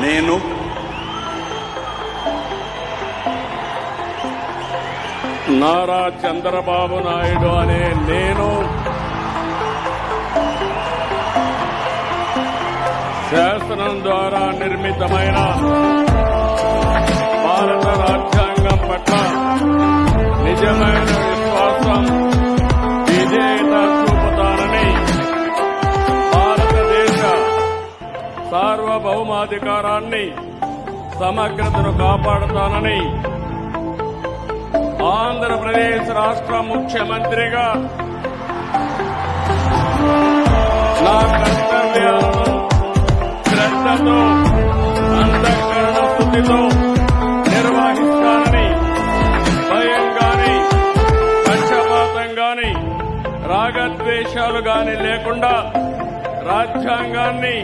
నేను నారా చంద్రబాబు నాయుడు అనే నేను శాసనం ద్వారా నిర్మితమైన భారత రాజ్యాంగం పట్ల నిజమైన సార్వభౌమాధికారాన్ని సమగ్రతను కాపాడుతానని ఆంధ్రప్రదేశ్ రాష్ట్ర ముఖ్యమంత్రిగా నా కర్తవ్యాలను శ్రద్ధతో అంతఃకరణ స్థుతితో నిర్వహిస్తానని భయం గాని పక్షపాతం గాని రాగద్వేషాలు గాని లేకుండా రాజ్యాంగాన్ని